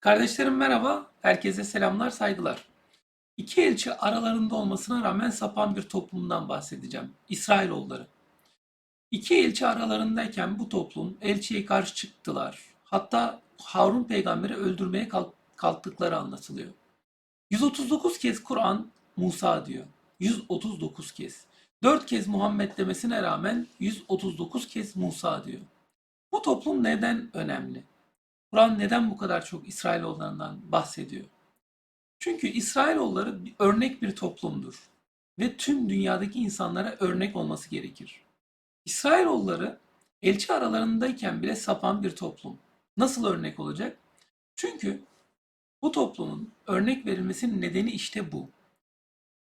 Kardeşlerim merhaba, herkese selamlar, saygılar. İki elçi aralarında olmasına rağmen sapan bir toplumdan bahsedeceğim. İsrailoğulları. İki elçi aralarındayken bu toplum elçiye karşı çıktılar. Hatta Harun peygamberi öldürmeye kalk- kalktıkları anlatılıyor. 139 kez Kur'an Musa diyor. 139 kez. 4 kez Muhammed demesine rağmen 139 kez Musa diyor. Bu toplum neden önemli? Kur'an neden bu kadar çok İsrailoğullarından bahsediyor? Çünkü İsrailoğulları örnek bir toplumdur ve tüm dünyadaki insanlara örnek olması gerekir. İsrailoğulları elçi aralarındayken bile sapan bir toplum. Nasıl örnek olacak? Çünkü bu toplumun örnek verilmesinin nedeni işte bu.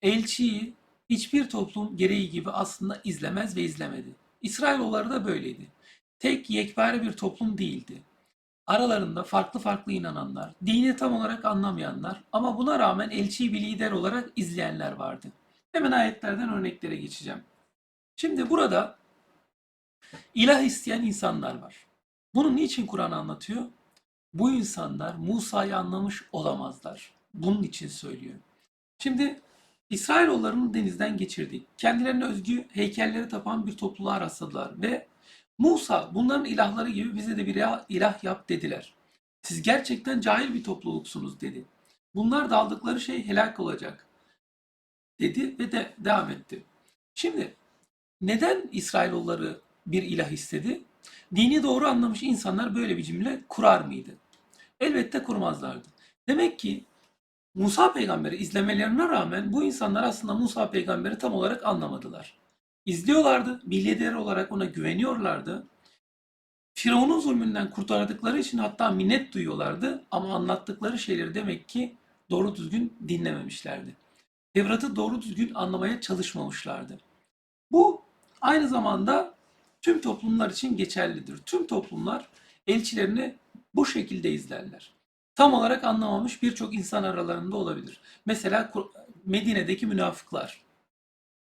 Elçiyi hiçbir toplum gereği gibi aslında izlemez ve izlemedi. İsrailoğulları da böyleydi. Tek yekpare bir toplum değildi. Aralarında farklı farklı inananlar, dini tam olarak anlamayanlar ama buna rağmen elçiyi bir lider olarak izleyenler vardı. Hemen ayetlerden örneklere geçeceğim. Şimdi burada ilah isteyen insanlar var. Bunu niçin Kur'an anlatıyor? Bu insanlar Musa'yı anlamış olamazlar. Bunun için söylüyor. Şimdi İsrailoğullarını denizden geçirdik. Kendilerine özgü heykelleri tapan bir topluluğa rastladılar ve Musa bunların ilahları gibi bize de bir ilah, yap dediler. Siz gerçekten cahil bir topluluksunuz dedi. Bunlar da aldıkları şey helak olacak dedi ve de devam etti. Şimdi neden İsrailoğulları bir ilah istedi? Dini doğru anlamış insanlar böyle bir cümle kurar mıydı? Elbette kurmazlardı. Demek ki Musa peygamberi izlemelerine rağmen bu insanlar aslında Musa peygamberi tam olarak anlamadılar. İzliyorlardı, bir olarak ona güveniyorlardı. Firavun'un zulmünden kurtardıkları için hatta minnet duyuyorlardı ama anlattıkları şeyleri demek ki doğru düzgün dinlememişlerdi. Tevrat'ı doğru düzgün anlamaya çalışmamışlardı. Bu aynı zamanda tüm toplumlar için geçerlidir. Tüm toplumlar elçilerini bu şekilde izlerler. Tam olarak anlamamış birçok insan aralarında olabilir. Mesela Medine'deki münafıklar.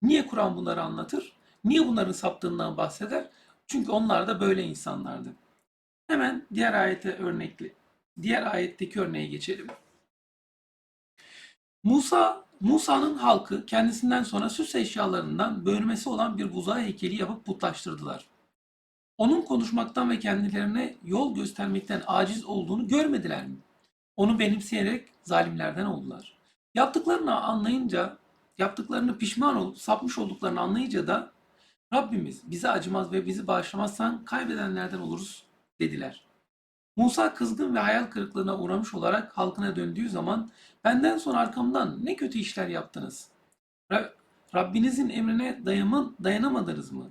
Niye Kur'an bunları anlatır? Niye bunların saptığından bahseder? Çünkü onlar da böyle insanlardı. Hemen diğer ayete örnekli. Diğer ayetteki örneğe geçelim. Musa Musa'nın halkı kendisinden sonra süs eşyalarından bölmesi olan bir buzağı heykeli yapıp putlaştırdılar. Onun konuşmaktan ve kendilerine yol göstermekten aciz olduğunu görmediler mi? Onu benimseyerek zalimlerden oldular. Yaptıklarını anlayınca, yaptıklarını pişman olup sapmış olduklarını anlayınca da Rabbimiz bize acımaz ve bizi bağışlamazsan kaybedenlerden oluruz dediler. Musa kızgın ve hayal kırıklığına uğramış olarak halkına döndüğü zaman benden sonra arkamdan ne kötü işler yaptınız. Ra- Rabbinizin emrine dayaman, dayanamadınız mı?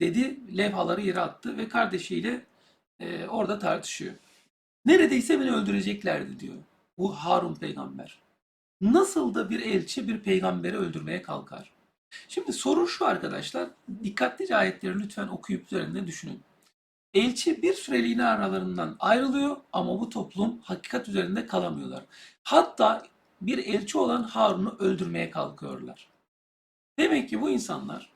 Dedi levhaları yere attı ve kardeşiyle e, orada tartışıyor. Neredeyse beni öldüreceklerdi diyor. Bu Harun peygamber. Nasıl da bir elçi bir peygamberi öldürmeye kalkar? Şimdi sorun şu arkadaşlar. Dikkatlice ayetleri lütfen okuyup üzerinde düşünün. Elçi bir süreliğine aralarından ayrılıyor ama bu toplum hakikat üzerinde kalamıyorlar. Hatta bir elçi olan Harun'u öldürmeye kalkıyorlar. Demek ki bu insanlar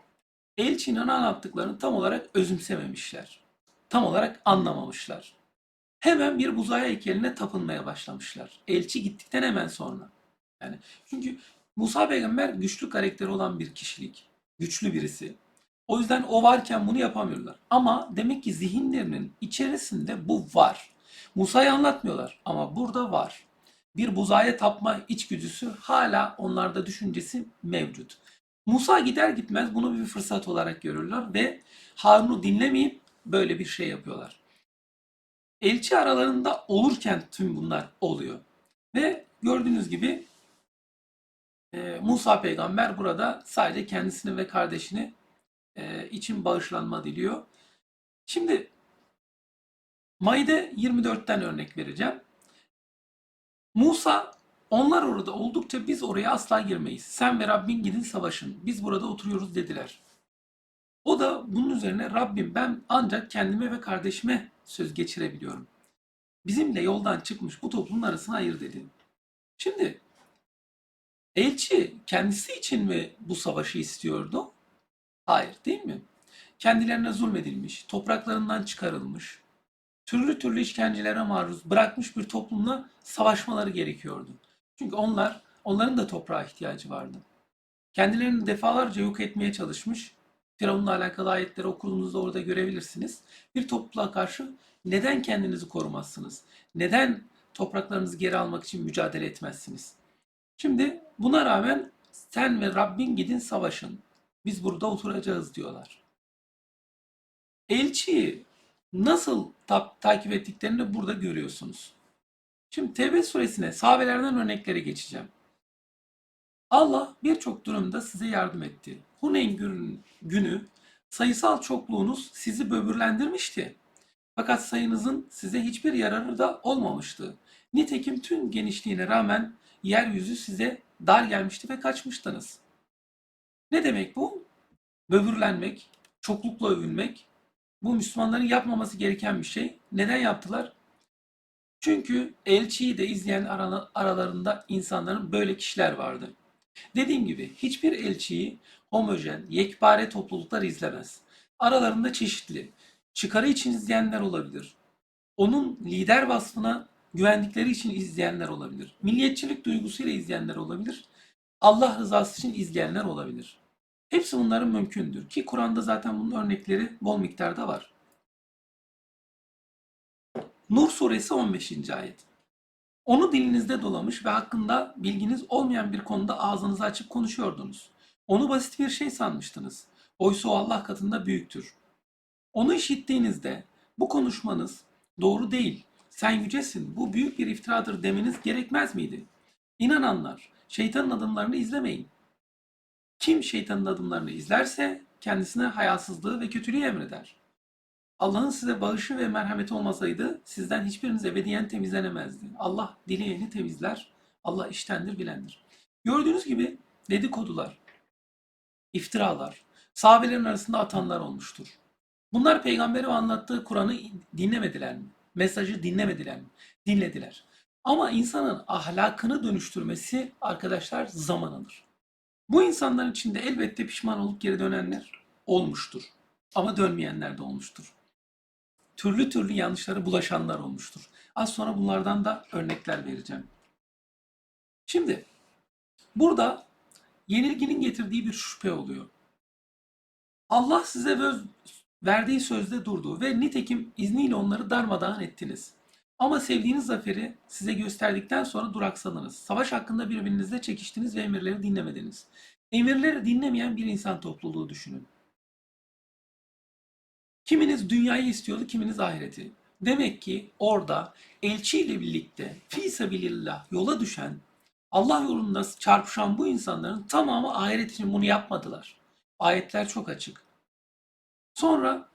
elçinin anlattıklarını tam olarak özümsememişler. Tam olarak anlamamışlar. Hemen bir buzağı heykeline tapınmaya başlamışlar. Elçi gittikten hemen sonra. Yani çünkü Musa peygamber güçlü karakteri olan bir kişilik. Güçlü birisi. O yüzden o varken bunu yapamıyorlar. Ama demek ki zihinlerinin içerisinde bu var. Musa'yı anlatmıyorlar ama burada var. Bir buzaya tapma içgüdüsü hala onlarda düşüncesi mevcut. Musa gider gitmez bunu bir fırsat olarak görürler ve Harun'u dinlemeyip böyle bir şey yapıyorlar. Elçi aralarında olurken tüm bunlar oluyor. Ve gördüğünüz gibi e, Musa peygamber burada sadece kendisini ve kardeşini e, için bağışlanma diliyor. Şimdi Maide 24'ten örnek vereceğim. Musa onlar orada oldukça biz oraya asla girmeyiz. Sen ve Rabbin gidin savaşın. Biz burada oturuyoruz dediler. O da bunun üzerine Rabbim ben ancak kendime ve kardeşime söz geçirebiliyorum. Bizimle yoldan çıkmış bu toplumun arasına ayır dedi. Şimdi elçi kendisi için mi bu savaşı istiyordu? Hayır değil mi? Kendilerine zulmedilmiş, topraklarından çıkarılmış, türlü türlü işkencelere maruz bırakmış bir toplumla savaşmaları gerekiyordu. Çünkü onlar, onların da toprağa ihtiyacı vardı. Kendilerini defalarca yok etmeye çalışmış, Firavun'la alakalı ayetleri okuduğunuzda orada görebilirsiniz. Bir topluluğa karşı neden kendinizi korumazsınız? Neden topraklarınızı geri almak için mücadele etmezsiniz? Şimdi buna rağmen sen ve Rabbin gidin savaşın. Biz burada oturacağız diyorlar. Elçiyi nasıl ta- takip ettiklerini burada görüyorsunuz. Şimdi Tevbe suresine sahabelerden örnekleri geçeceğim. Allah birçok durumda size yardım etti. Huneyn günü, günü sayısal çokluğunuz sizi böbürlendirmişti. Fakat sayınızın size hiçbir yararı da olmamıştı. Nitekim tüm genişliğine rağmen yeryüzü size dar gelmişti ve kaçmıştınız. Ne demek bu? Böbürlenmek, çoklukla övünmek. Bu Müslümanların yapmaması gereken bir şey. Neden yaptılar? Çünkü elçiyi de izleyen ara- aralarında insanların böyle kişiler vardı. Dediğim gibi hiçbir elçiyi homojen, yekpare topluluklar izlemez. Aralarında çeşitli, çıkarı için izleyenler olabilir. Onun lider vasfına güvendikleri için izleyenler olabilir. Milliyetçilik duygusuyla izleyenler olabilir. Allah rızası için izleyenler olabilir. Hepsi bunların mümkündür ki Kur'an'da zaten bunun örnekleri bol miktarda var. Nur suresi 15. ayet. Onu dilinizde dolamış ve hakkında bilginiz olmayan bir konuda ağzınızı açıp konuşuyordunuz. Onu basit bir şey sanmıştınız. Oysa o Allah katında büyüktür. Onu işittiğinizde bu konuşmanız doğru değil, sen yücesin, bu büyük bir iftiradır demeniz gerekmez miydi? İnananlar, şeytanın adımlarını izlemeyin. Kim şeytanın adımlarını izlerse kendisine hayasızlığı ve kötülüğü emreder. Allah'ın size bağışı ve merhameti olmasaydı sizden hiçbiriniz ebediyen temizlenemezdi. Allah dileyeni temizler. Allah iştendir bilendir. Gördüğünüz gibi dedikodular, iftiralar, sahabelerin arasında atanlar olmuştur. Bunlar peygamberi ve anlattığı Kur'an'ı dinlemediler mi? Mesajı dinlemediler? Dinlediler. Ama insanın ahlakını dönüştürmesi arkadaşlar zaman alır. Bu insanların içinde elbette pişman olup geri dönenler olmuştur. Ama dönmeyenler de olmuştur. Türlü türlü yanlışlara bulaşanlar olmuştur. Az sonra bunlardan da örnekler vereceğim. Şimdi burada yenilginin getirdiği bir şüphe oluyor. Allah size verdiği sözde durdu ve nitekim izniyle onları darmadağın ettiniz. Ama sevdiğiniz zaferi size gösterdikten sonra duraksadınız. Savaş hakkında birbirinizle çekiştiniz ve emirleri dinlemediniz. Emirleri dinlemeyen bir insan topluluğu düşünün. Kiminiz dünyayı istiyordu, kiminiz ahireti. Demek ki orada elçiyle birlikte fi sabilillah yola düşen, Allah yolunda çarpışan bu insanların tamamı ahiret için bunu yapmadılar. Ayetler çok açık. Sonra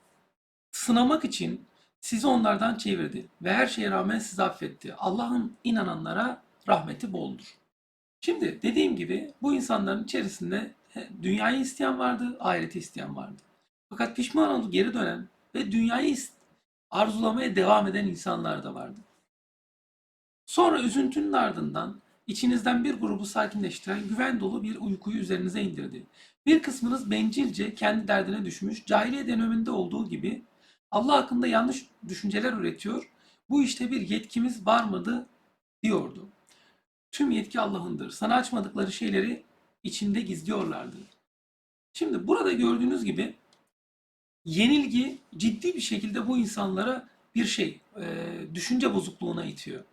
sınamak için sizi onlardan çevirdi ve her şeye rağmen sizi affetti. Allah'ın inananlara rahmeti boldur. Şimdi dediğim gibi bu insanların içerisinde dünyayı isteyen vardı, ahireti isteyen vardı. Fakat pişman olup geri dönen ve dünyayı arzulamaya devam eden insanlar da vardı. Sonra üzüntünün ardından içinizden bir grubu sakinleştiren güven dolu bir uykuyu üzerinize indirdi. Bir kısmınız bencilce kendi derdine düşmüş, cahiliye döneminde olduğu gibi Allah hakkında yanlış düşünceler üretiyor. Bu işte bir yetkimiz var mıydı diyordu. Tüm yetki Allah'ındır. Sana açmadıkları şeyleri içinde gizliyorlardı. Şimdi burada gördüğünüz gibi yenilgi ciddi bir şekilde bu insanlara bir şey, düşünce bozukluğuna itiyor.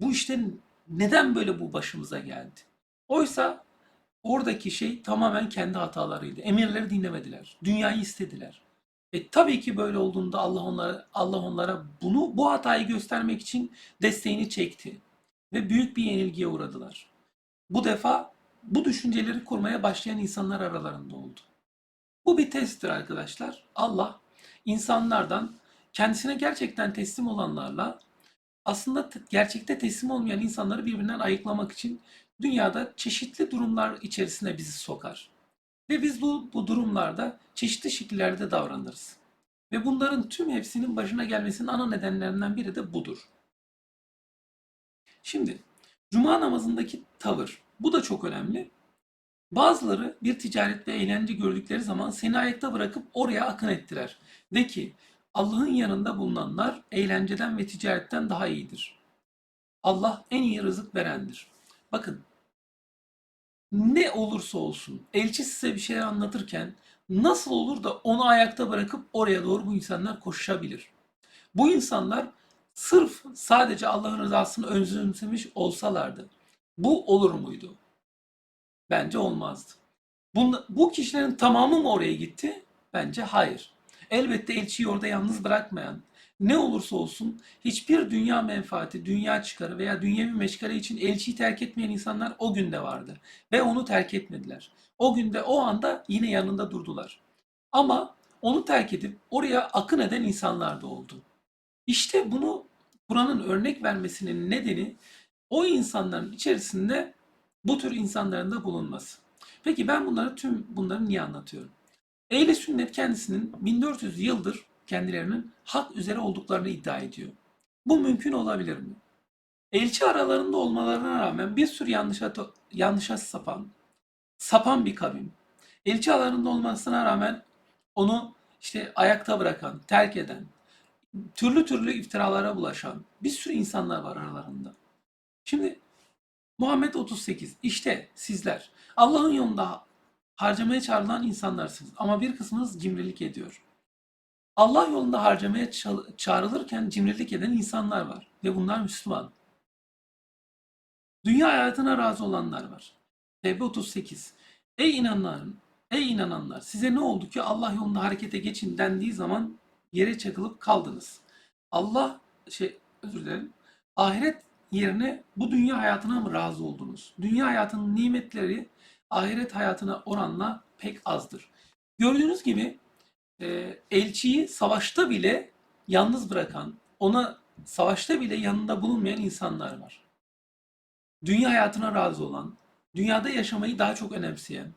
Bu işte neden böyle bu başımıza geldi? Oysa oradaki şey tamamen kendi hatalarıydı. Emirleri dinlemediler. Dünyayı istediler. E tabii ki böyle olduğunda Allah onlara Allah onlara bunu bu hatayı göstermek için desteğini çekti ve büyük bir yenilgiye uğradılar. Bu defa bu düşünceleri kurmaya başlayan insanlar aralarında oldu. Bu bir testtir arkadaşlar. Allah insanlardan kendisine gerçekten teslim olanlarla aslında te- gerçekte teslim olmayan insanları birbirinden ayıklamak için dünyada çeşitli durumlar içerisine bizi sokar. Ve biz bu, bu durumlarda çeşitli şekillerde davranırız. Ve bunların tüm hepsinin başına gelmesinin ana nedenlerinden biri de budur. Şimdi cuma namazındaki tavır bu da çok önemli. Bazıları bir ticaret ve eğlence gördükleri zaman seni ayakta bırakıp oraya akın ettiler. De ki Allah'ın yanında bulunanlar eğlenceden ve ticaretten daha iyidir. Allah en iyi rızık verendir. Bakın ne olursa olsun elçi size bir şeyler anlatırken nasıl olur da onu ayakta bırakıp oraya doğru bu insanlar koşuşabilir. Bu insanlar sırf sadece Allah'ın rızasını özümsemiş olsalardı bu olur muydu? Bence olmazdı. Bunda- bu kişilerin tamamı mı oraya gitti? Bence hayır. Elbette elçiyi orada yalnız bırakmayan, ne olursa olsun hiçbir dünya menfaati, dünya çıkarı veya dünyevi meşgale için elçiyi terk etmeyen insanlar o günde vardı. Ve onu terk etmediler. O günde o anda yine yanında durdular. Ama onu terk edip oraya akın eden insanlar da oldu. İşte bunu Kur'an'ın örnek vermesinin nedeni o insanların içerisinde bu tür insanların da bulunması. Peki ben bunları tüm bunları niye anlatıyorum? Ehli sünnet kendisinin 1400 yıldır kendilerinin hak üzere olduklarını iddia ediyor. Bu mümkün olabilir mi? Elçi aralarında olmalarına rağmen bir sürü yanlışa, yanlışa sapan, sapan bir kavim. Elçi aralarında olmasına rağmen onu işte ayakta bırakan, terk eden, türlü türlü iftiralara bulaşan bir sürü insanlar var aralarında. Şimdi Muhammed 38. İşte sizler Allah'ın yolunda harcamaya çağrılan insanlarsınız ama bir kısmınız cimrilik ediyor. Allah yolunda harcamaya çağrılırken cimrilik eden insanlar var ve bunlar Müslüman. Dünya hayatına razı olanlar var. Tevbe 38. Ey inananların, ey inananlar size ne oldu ki Allah yolunda harekete geçin dendiği zaman yere çakılıp kaldınız. Allah şey özür dilerim. Ahiret yerine bu dünya hayatına mı razı oldunuz? Dünya hayatının nimetleri ahiret hayatına oranla pek azdır. Gördüğünüz gibi e, elçiyi savaşta bile yalnız bırakan, ona savaşta bile yanında bulunmayan insanlar var. Dünya hayatına razı olan, dünyada yaşamayı daha çok önemseyen,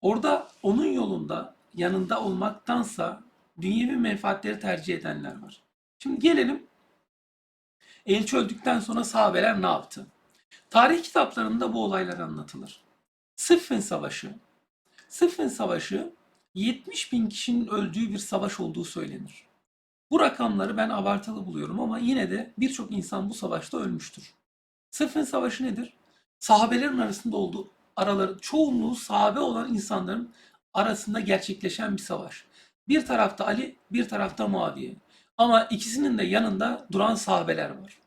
orada onun yolunda yanında olmaktansa dünyevi menfaatleri tercih edenler var. Şimdi gelelim elçi öldükten sonra sahabeler ne yaptı? Tarih kitaplarında bu olaylar anlatılır. Sıffin Savaşı. Sıffin Savaşı 70 bin kişinin öldüğü bir savaş olduğu söylenir. Bu rakamları ben abartılı buluyorum ama yine de birçok insan bu savaşta ölmüştür. Sıffin Savaşı nedir? Sahabelerin arasında olduğu araları çoğunluğu sahabe olan insanların arasında gerçekleşen bir savaş. Bir tarafta Ali, bir tarafta Muaviye. Ama ikisinin de yanında duran sahabeler var.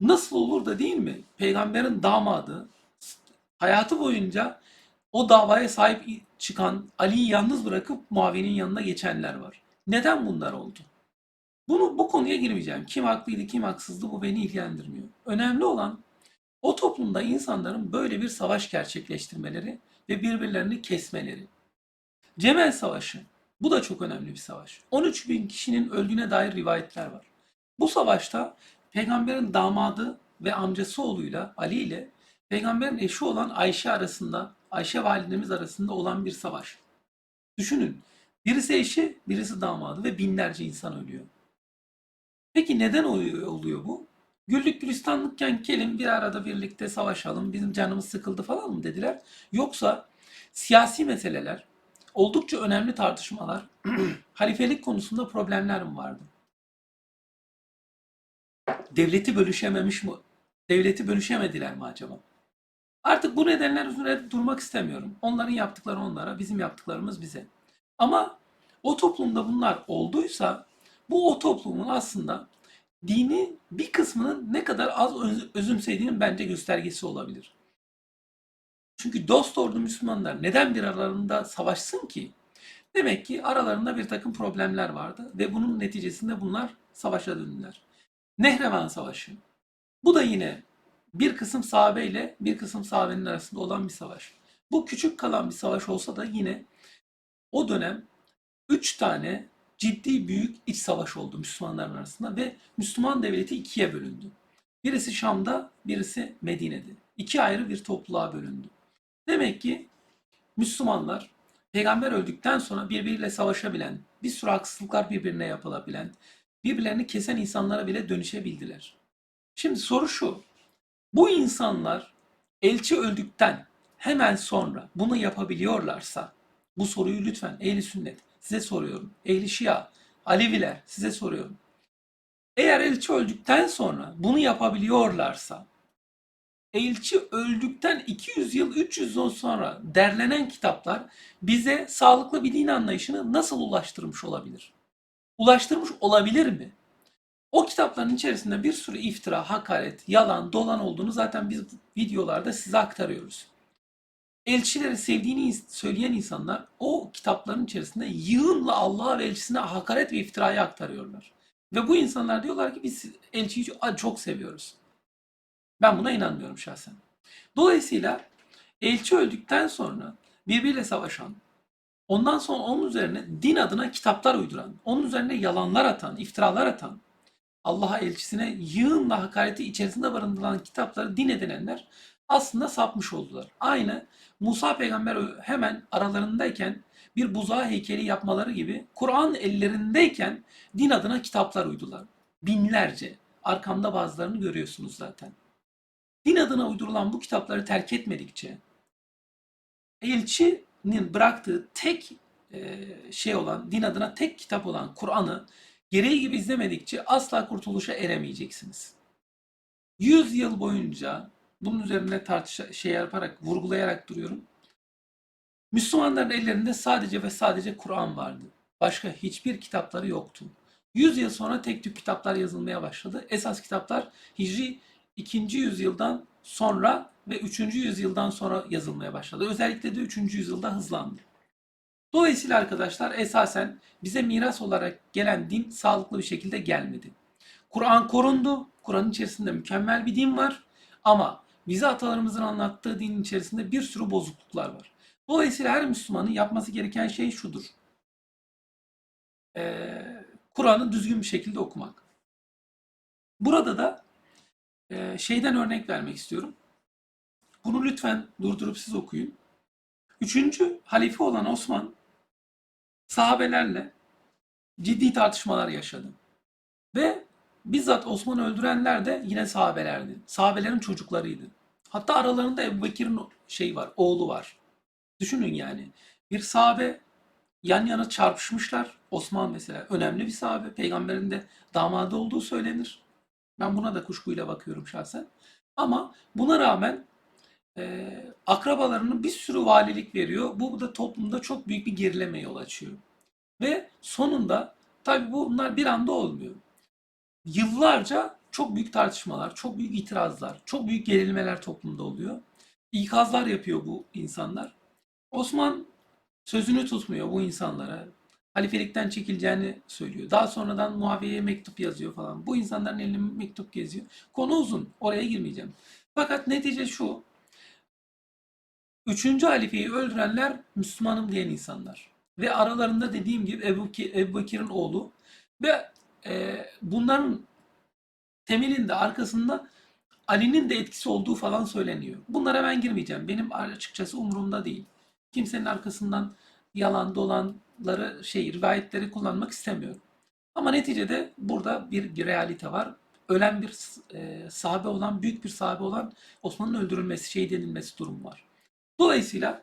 Nasıl olur da değil mi? Peygamberin damadı hayatı boyunca o davaya sahip çıkan Ali'yi yalnız bırakıp Muaviye'nin yanına geçenler var. Neden bunlar oldu? Bunu bu konuya girmeyeceğim. Kim haklıydı, kim haksızdı bu beni ilgilendirmiyor. Önemli olan o toplumda insanların böyle bir savaş gerçekleştirmeleri ve birbirlerini kesmeleri. Cemel Savaşı. Bu da çok önemli bir savaş. 13 bin kişinin öldüğüne dair rivayetler var. Bu savaşta peygamberin damadı ve amcası oğluyla Ali ile peygamberin eşi olan Ayşe arasında, Ayşe validemiz arasında olan bir savaş. Düşünün. Birisi eşi, birisi damadı ve binlerce insan ölüyor. Peki neden oluyor, bu? Güllük gülistanlıkken gelin bir arada birlikte savaşalım, bizim canımız sıkıldı falan mı dediler? Yoksa siyasi meseleler, oldukça önemli tartışmalar, halifelik konusunda problemler mi vardı? Devleti bölüşememiş mi? Devleti bölüşemediler mi acaba? Artık bu nedenler üzerine durmak istemiyorum. Onların yaptıkları onlara, bizim yaptıklarımız bize. Ama o toplumda bunlar olduysa bu o toplumun aslında dini bir kısmının ne kadar az öz- özümsediğinin bence göstergesi olabilir. Çünkü dost doğru Müslümanlar neden bir aralarında savaşsın ki? Demek ki aralarında bir takım problemler vardı ve bunun neticesinde bunlar savaşa döndüler. Nehrevan Savaşı. Bu da yine bir kısım sahabe ile bir kısım sahabenin arasında olan bir savaş. Bu küçük kalan bir savaş olsa da yine o dönem üç tane ciddi büyük iç savaş oldu Müslümanların arasında ve Müslüman devleti ikiye bölündü. Birisi Şam'da, birisi Medine'de. İki ayrı bir topluluğa bölündü. Demek ki Müslümanlar peygamber öldükten sonra birbiriyle savaşabilen, bir sürü haksızlıklar birbirine yapılabilen, birbirlerini kesen insanlara bile dönüşebildiler. Şimdi soru şu. Bu insanlar elçi öldükten hemen sonra bunu yapabiliyorlarsa bu soruyu lütfen ehli sünnet size soruyorum. Ehli şia Aleviler size soruyorum. Eğer elçi öldükten sonra bunu yapabiliyorlarsa elçi öldükten 200 yıl 300 yıl sonra derlenen kitaplar bize sağlıklı bir din anlayışını nasıl ulaştırmış olabilir? Ulaştırmış olabilir mi? O kitapların içerisinde bir sürü iftira, hakaret, yalan, dolan olduğunu zaten biz videolarda size aktarıyoruz. Elçileri sevdiğini söyleyen insanlar o kitapların içerisinde yığınla Allah'a ve elçisine hakaret ve iftirayı aktarıyorlar. Ve bu insanlar diyorlar ki biz elçiyi çok seviyoruz. Ben buna inanmıyorum şahsen. Dolayısıyla elçi öldükten sonra birbiriyle savaşan, ondan sonra onun üzerine din adına kitaplar uyduran, onun üzerine yalanlar atan, iftiralar atan, Allah'a elçisine yığınla hakareti içerisinde barındıran kitapları din edinenler aslında sapmış oldular. Aynı Musa peygamber hemen aralarındayken bir buzağı heykeli yapmaları gibi Kur'an ellerindeyken din adına kitaplar uydular. Binlerce. Arkamda bazılarını görüyorsunuz zaten. Din adına uydurulan bu kitapları terk etmedikçe elçinin bıraktığı tek e, şey olan, din adına tek kitap olan Kur'an'ı gereği gibi izlemedikçe asla kurtuluşa eremeyeceksiniz. 100 yıl boyunca bunun üzerine tartış şey yaparak, vurgulayarak duruyorum. Müslümanların ellerinde sadece ve sadece Kur'an vardı. Başka hiçbir kitapları yoktu. 100 yıl sonra tek tük kitaplar yazılmaya başladı. Esas kitaplar Hicri 2. yüzyıldan sonra ve 3. yüzyıldan sonra yazılmaya başladı. Özellikle de 3. yüzyılda hızlandı. Dolayısıyla arkadaşlar esasen bize miras olarak gelen din sağlıklı bir şekilde gelmedi. Kur'an korundu. Kur'an'ın içerisinde mükemmel bir din var. Ama bize atalarımızın anlattığı dinin içerisinde bir sürü bozukluklar var. Dolayısıyla her Müslümanın yapması gereken şey şudur. Ee, Kur'an'ı düzgün bir şekilde okumak. Burada da e, şeyden örnek vermek istiyorum. Bunu lütfen durdurup siz okuyun. Üçüncü halife olan Osman sahabelerle ciddi tartışmalar yaşadı. Ve bizzat Osman'ı öldürenler de yine sahabelerdi. Sahabelerin çocuklarıydı. Hatta aralarında Ebu Bekir'in şey var, oğlu var. Düşünün yani. Bir sahabe yan yana çarpışmışlar. Osman mesela önemli bir sahabe. Peygamberin de damadı olduğu söylenir. Ben buna da kuşkuyla bakıyorum şahsen. Ama buna rağmen e, akrabalarının bir sürü valilik veriyor. Bu da toplumda çok büyük bir gerileme yol açıyor. Ve sonunda tabii bunlar bir anda olmuyor. Yıllarca çok büyük tartışmalar, çok büyük itirazlar, çok büyük gerilmeler toplumda oluyor. İkazlar yapıyor bu insanlar. Osman sözünü tutmuyor bu insanlara. Halifelikten çekileceğini söylüyor. Daha sonradan Muaviye'ye mektup yazıyor falan. Bu insanların eline mektup geziyor. Konu uzun. Oraya girmeyeceğim. Fakat netice şu. Üçüncü halifeyi öldürenler Müslümanım diyen insanlar. Ve aralarında dediğim gibi Ebu, Ebu Bekir'in oğlu. Ve e, bunların temelinde arkasında Ali'nin de etkisi olduğu falan söyleniyor. Bunlara ben girmeyeceğim. Benim açıkçası umurumda değil. Kimsenin arkasından yalan dolanları şey rivayetleri kullanmak istemiyorum. Ama neticede burada bir realite var. Ölen bir e, sahabe olan, büyük bir sahabe olan Osman'ın öldürülmesi, şehit edilmesi durum var. Dolayısıyla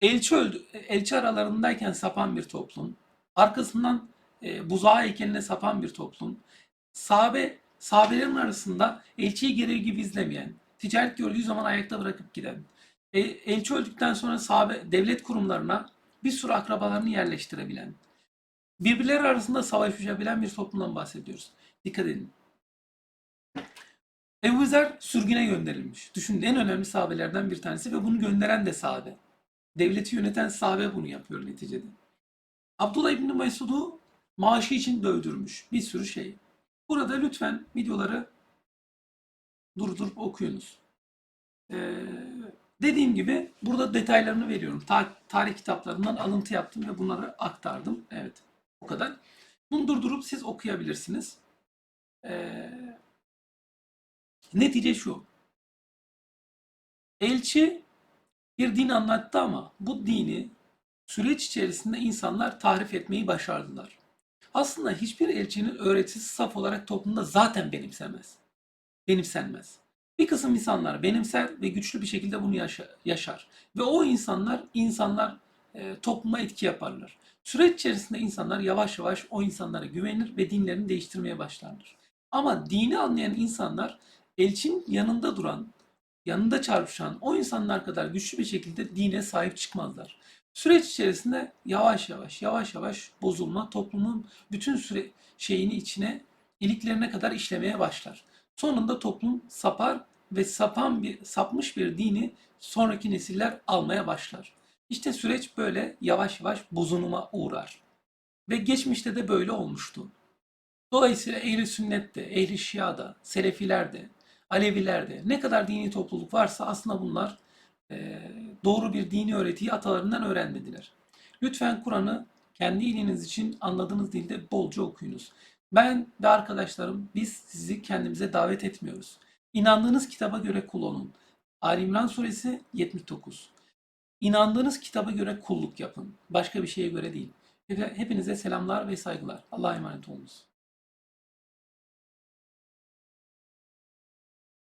elçi öldü, elçi aralarındayken sapan bir toplum, arkasından e, buzağı heykeline sapan bir toplum, sahabe sahabelerin arasında elçiyi gereği gibi izlemeyen, ticaret gördüğü zaman ayakta bırakıp giden, e, elçi öldükten sonra sahabe devlet kurumlarına bir sürü akrabalarını yerleştirebilen, birbirleri arasında savaşabilen bir toplumdan bahsediyoruz. Dikkat edin. Ebu Zer sürgüne gönderilmiş. Düşünün en önemli sahabelerden bir tanesi ve bunu gönderen de sahabe. Devleti yöneten sahabe bunu yapıyor neticede. Abdullah İbni Mesud'u maaşı için dövdürmüş. Bir sürü şey. Burada lütfen videoları durdurup okuyunuz. Ee, dediğim gibi burada detaylarını veriyorum. Ta- tarih kitaplarından alıntı yaptım ve bunları aktardım. Evet o kadar. Bunu durdurup siz okuyabilirsiniz. Ee, netice şu. Elçi bir din anlattı ama bu dini süreç içerisinde insanlar tahrif etmeyi başardılar. Aslında hiçbir elçinin öğretisi saf olarak toplumda zaten benimsemez. Benimsenmez. Bir kısım insanlar benimser ve güçlü bir şekilde bunu yaşar. Ve o insanlar insanlar e, topluma etki yaparlar. Süreç içerisinde insanlar yavaş yavaş o insanlara güvenir ve dinlerini değiştirmeye başlarlar. Ama dini anlayan insanlar elçinin yanında duran, yanında çarpışan o insanlar kadar güçlü bir şekilde dine sahip çıkmazlar. Süreç içerisinde yavaş yavaş, yavaş yavaş bozulma toplumun bütün süre şeyini içine iliklerine kadar işlemeye başlar. Sonunda toplum sapar ve sapan bir sapmış bir dini sonraki nesiller almaya başlar. İşte süreç böyle yavaş yavaş bozunuma uğrar. Ve geçmişte de böyle olmuştu. Dolayısıyla ehli sünnette, ehli şiada, selefilerde, Alevilerde ne kadar dini topluluk varsa aslında bunlar e, doğru bir dini öğretiyi atalarından öğrenmediler. Lütfen Kur'an'ı kendi iliniz için anladığınız dilde bolca okuyunuz. Ben ve arkadaşlarım biz sizi kendimize davet etmiyoruz. İnandığınız kitaba göre kul olun. Ali İmran suresi 79. İnandığınız kitaba göre kulluk yapın. Başka bir şeye göre değil. Hepinize selamlar ve saygılar. Allah'a emanet olunuz.